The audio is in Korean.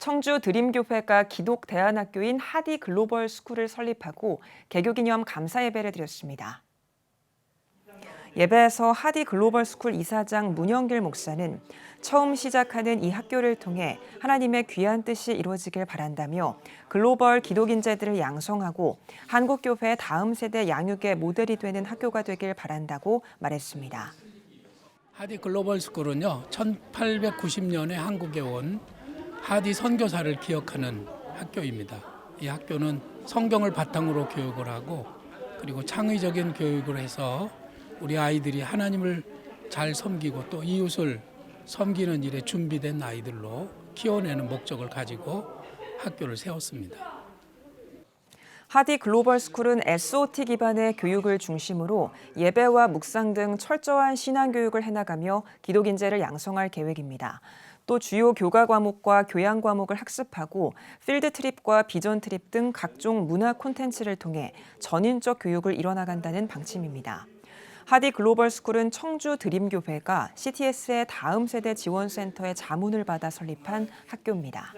청주 드림교회가 기독 대안학교인 하디 글로벌 스쿨을 설립하고 개교 기념 감사 예배를 드렸습니다. 예배에서 하디 글로벌 스쿨 이사장 문영길 목사는 처음 시작하는 이 학교를 통해 하나님의 귀한 뜻이 이루어지길 바란다며 글로벌 기독인재들을 양성하고 한국교회 다음 세대 양육의 모델이 되는 학교가 되길 바란다고 말했습니다. 하디 글로벌 스쿨은요 1890년에 한국에 온 하디 선교사를 기억하는 학교입니다. 이 학교는 성경을 바탕으로 교육을 하고 그리고 창의적인 교육을 해서 우리 아이들이 하나님을 잘 섬기고 또 이웃을 섬기는 일에 준비된 아이들로 키워내는 목적을 가지고 학교를 세웠습니다. 하디 글로벌 스쿨은 SOT 기반의 교육을 중심으로 예배와 묵상 등 철저한 신앙 교육을 해나가며 기독 인재를 양성할 계획입니다. 또 주요 교과 과목과 교양 과목을 학습하고 필드 트립과 비전 트립 등 각종 문화 콘텐츠를 통해 전인적 교육을 이뤄나간다는 방침입니다. 하디 글로벌 스쿨은 청주 드림교회가 CTS의 다음 세대 지원센터의 자문을 받아 설립한 학교입니다.